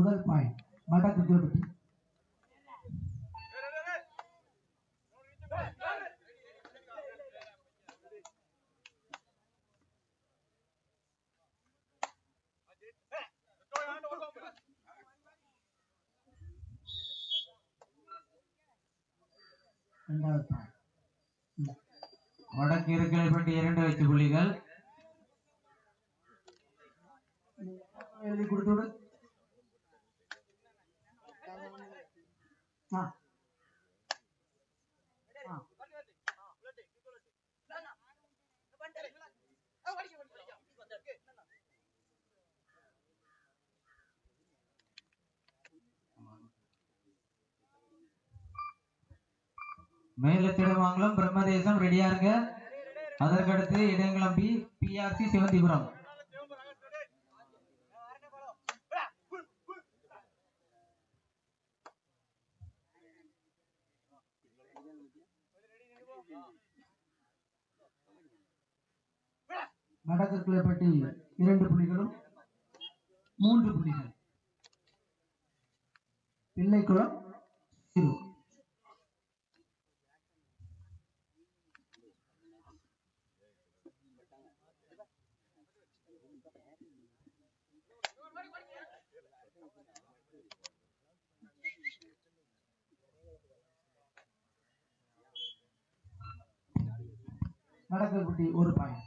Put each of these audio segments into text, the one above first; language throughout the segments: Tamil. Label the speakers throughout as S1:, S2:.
S1: முதல் பாயிண்ட் வடக்கு கிலோபட்டி வடக்கு பாயிண்ட்
S2: வடக்கு இரண்டு வெற்றி புள்ளிகள்.
S1: எழுதி கொடுத்து விடு
S2: பிரம்மதேசம் ரெடியா இருங்க. அதற்கடுத்து இடங்குளம் பி பிஆர்சி சிவந்திபுரம்.
S1: வடக்கு கிளப்பட்டி இரண்டு புள்ளிகளும் மூன்று புள்ளிகள். பிள்ளைக்குளம் ஜீரோ வடக்கு ஒரு பாயிண்ட்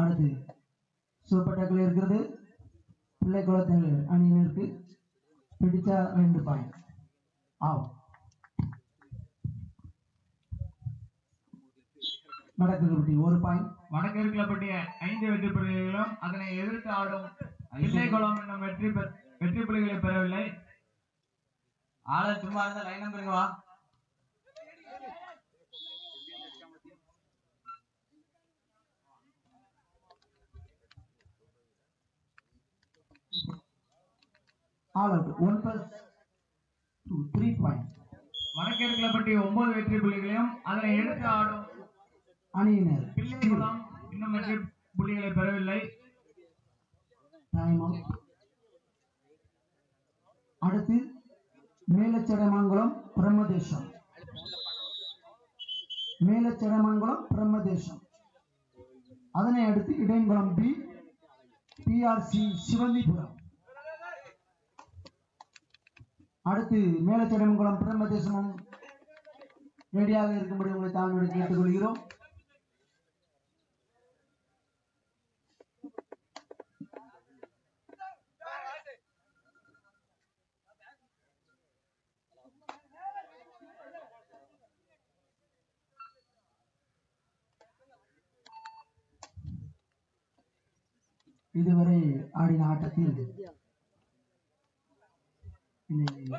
S1: அடுத்து சூப்பர் டேக்கில் இருக்கிறது. பிள்ளை குளத்தில் அணியினருக்கு பிடிச்ச ரெண்டு பாயிண்ட் ஆம். வடக்கு கபடி ஒரு பாயிண்ட்
S3: வடக்கு இருக்கலப்பட்டி ஐந்து வெற்றி புள்ளிகளும் அதனை எதிர்த்து ஆடும் பிள்ளைக்குளம் என்னும் வெற்றி வெற்றி புள்ளிகளை பெறவில்லை.
S2: ஆளு சும்மா இருந்தா லைன் நம்பருங்க வா.
S1: All out one plus two three point
S3: Vadakku Irukkalapatti ஒன்பது வெற்றி புள்ளிகளையும் அதனை எதிர்த்து ஆடும்
S1: அணியினர்.
S3: பிள்ளைக்குளம் இன்னும் வெற்றி புள்ளிகளை பெறவில்லை.
S1: அடுத்து மேலச்சடமங்கலம் பிரம்மதேசம். மேலச்சடமங்கலம் பிரம்மதேசம். அதனை அடுத்து இடையங்குளம் பி பிஆர்சி சிவந்திபுரம். அடுத்து மேலச்சடமங்கலம் பிரம்மதேசமும் ரெடியாக இருக்கும்படி உங்களை தாழ்மையோடு கேட்டுக்கொள்கிறோம் இதுவரை ஆடின ஆட்டத்தில் இல்லை,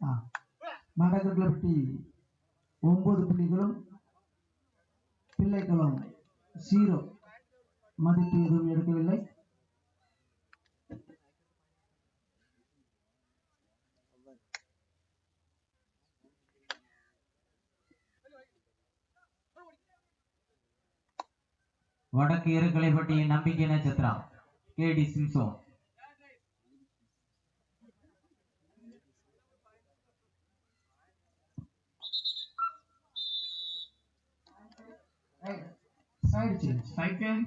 S1: ஆ. மடக்கர்களப்பட்டி ஒன்பது புள்ளிகளும் பிள்ளைக்குளம் ஜீரோ. மதிப்பு எதுவும் எடுக்கவில்லை.
S2: வடக்கு இருக்கலைப்பட்டியின் நம்பிக்கை நட்சத்திரம். கேடி சிம்சோன்.
S1: சைடு சேஞ்ச்
S3: சைக்கிள்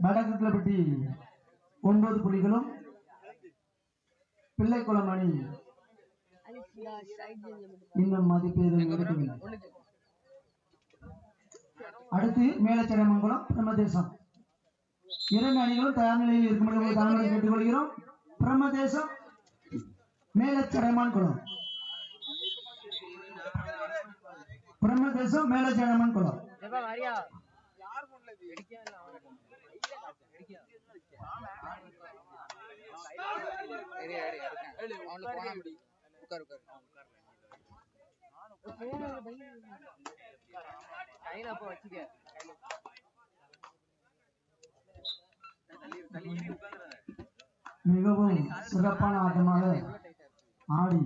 S1: வடக்கர்களப்பட்டி ஒன்பது புள்ளிகளும் பிள்ளைக்குளம் அணி இன்னும் மதிப்பு எதுவும் எடுக்கவில்லை. அடுத்து மேலச்சடமங்கலம் பிரம்மதேசம் இரண்டு அணிகளும் தயார் நிலையில் இருக்கும்படி தலைமுறை கேட்டுக்கொள்கிறோம். பிரம்மதேசம் மேலச்சடைமான் குளம் பிரம்மதேசம் மேலச்சடைமான் குளம் மிகவும் சிறப்பான ஆட்டமாக ஆடி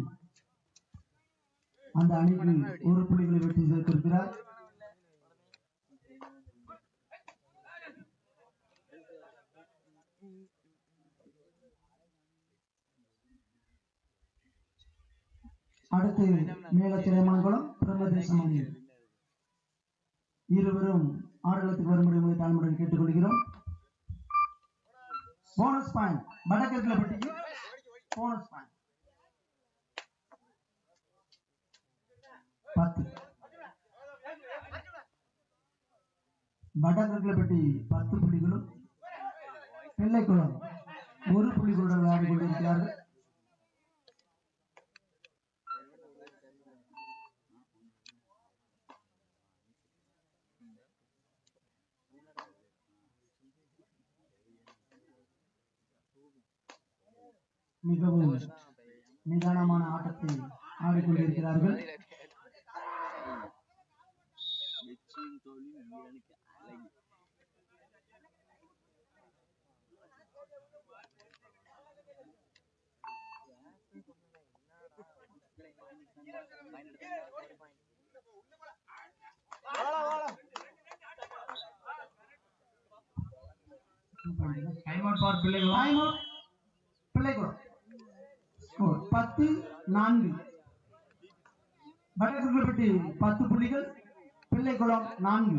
S1: அந்த அணிக்கு ஒரு புள்ளிகளை வெற்றி சேர்த்திருக்கிறார். அடுத்து மேலச்சிறைமங்கலம் பிரம்மதேசம் அணி. இருவரும் ஆடுகளத்துக்கு வரும்படி தாழ்மையுடன் கேட்டுக்கொள்கிறோம். போனஸ் பாயிண்ட் வடக்கிழக்குல போனஸ் பாயிண்ட் பத்து வடக்கிழக்குல பட்டி பத்து புள்ளிகளும் பிள்ளைக்குளம் ஒரு புள்ளிகளுடன் விளையாடி கொண்டிருக்கிறார்கள். மிகவும் நிதானமான ஆட்டத்தை ஆடிக்கொண்டிருக்கிறார்கள்.
S3: டைம் அவுட் ஃபார் பிள்ளைகளும்
S1: Time out. பிள்ளைக்குளம் ஸ்கோர் பத்து நான்கு வடக்குப்பட்டி பத்து புள்ளிகள் பிள்ளைக்குளம் நான்கு.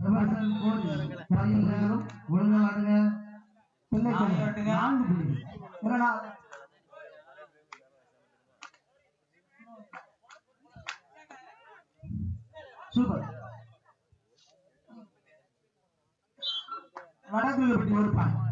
S1: எமர்சன்
S2: நான்கு
S1: நான்கு புள்ளிகள் என்னடா சூப்பர் வடக்கு பட்டி ஒரு point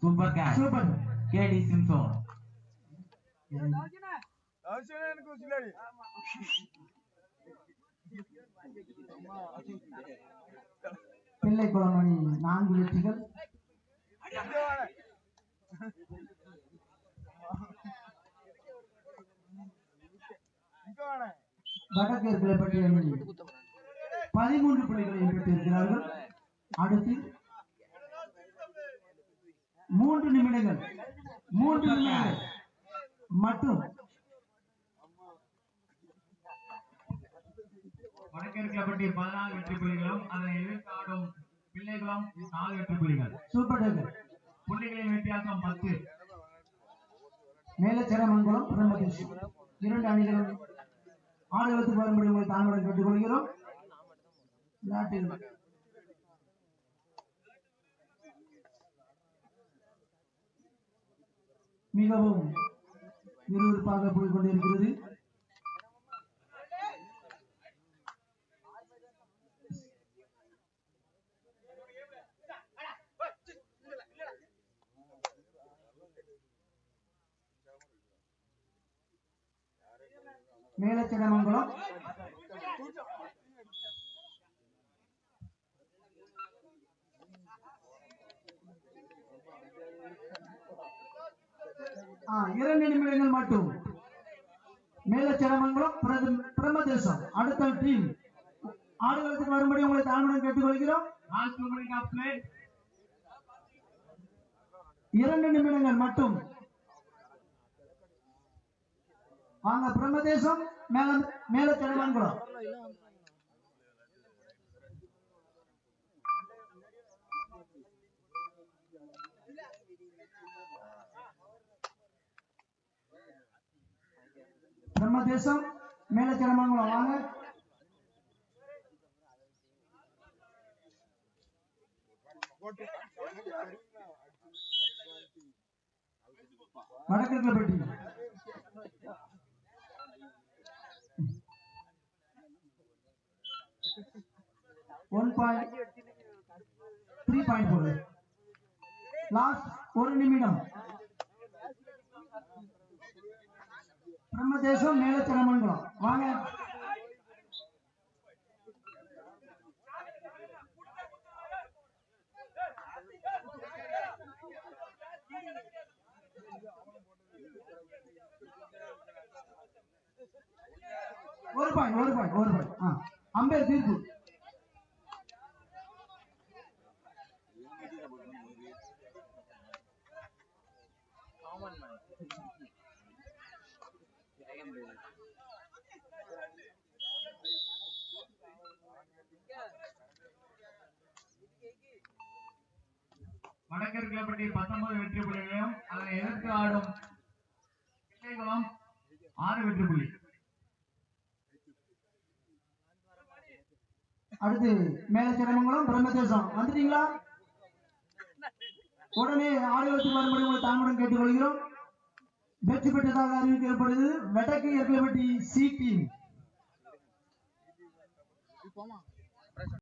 S2: super catch
S1: super
S2: KD Simson
S1: பிள்ளை குளமணி நான்கு வெற்றிகள். வடக்கு கிளப்பட்டி அணி பதிமூன்று புள்ளிகளை பெற்றிருக்கிறார்கள். அடுத்து மூன்று நிமிடங்கள். மூன்று நிமிடங்கள். மட்டும்
S3: வடக்கிழக்கப்பட்டி பதினாலு வெற்றி புள்ளிகளும் அதனை எதிர்த்து ஆடும் பிள்ளைகளும் நாலு வெற்றி புள்ளிகள்.
S1: சூப்பர் டேக்கர்
S3: புள்ளிகளின் வித்தியாசம் பத்து.
S1: மேலச்சரமங்கலம் பிரம்மதேசம் இரண்டு அணிகளும் ஆடுகளத்துக்கு வரும்படி உங்களை தாழ்வுடன் கேட்டுக்கொள்கிறோம். விளையாட்டில் மிகவும் விறுவிறுப்பாக போய் ஆ, இரண்டு நிமிடங்கள் மட்டும். மேலச்சடமங்கலம் பிரத- பிரம்மதேசம். அடுத்த டீம் ஆடுகளத்துக்கு வரும்படி உங்களை தாழ்மையுடன் கேட்டுக்கொள்கிறோம். இரண்டு நிமிடங்கள் மட்டும். வாங்க பிரம்மதேசம் மேல மேல திருவனங்குளம் பிரம்மதேசம் மேல திருமங்கலம் வாங்க. Vadakku Patti. One point three point four last ஒரு நிமிடம். பிரம்மதேசம் மேலச்சரமங்கலம் வாங்க. ஒரு பாயிண்ட் ஒரு பாயிண்ட் ஒரு பாயிண்ட் ஆ அம்பேர் தீர்ப்பு.
S3: வடக்கிழப்பட்டி பத்தொன்பது வெற்றி புள்ளிகளையும் அதனை எதிர்த்து ஆடும் கிளைகுளம் ஆறு வெற்றி புள்ளி.
S1: அடுத்து மேலச்சரமங்கலம் பிரம்மதேசம் வந்துட்டீங்களா? உடனே ஆடுகளத்துக்கு மறுபடியும் உங்களை தாழ்மையுடன் கேட்டுக்கொள்கிறோம். வெற்றி பெற்றதாக அறிவிக்கப்படுது. வடக்கு எருக்கலப்பட்டி சி டீம்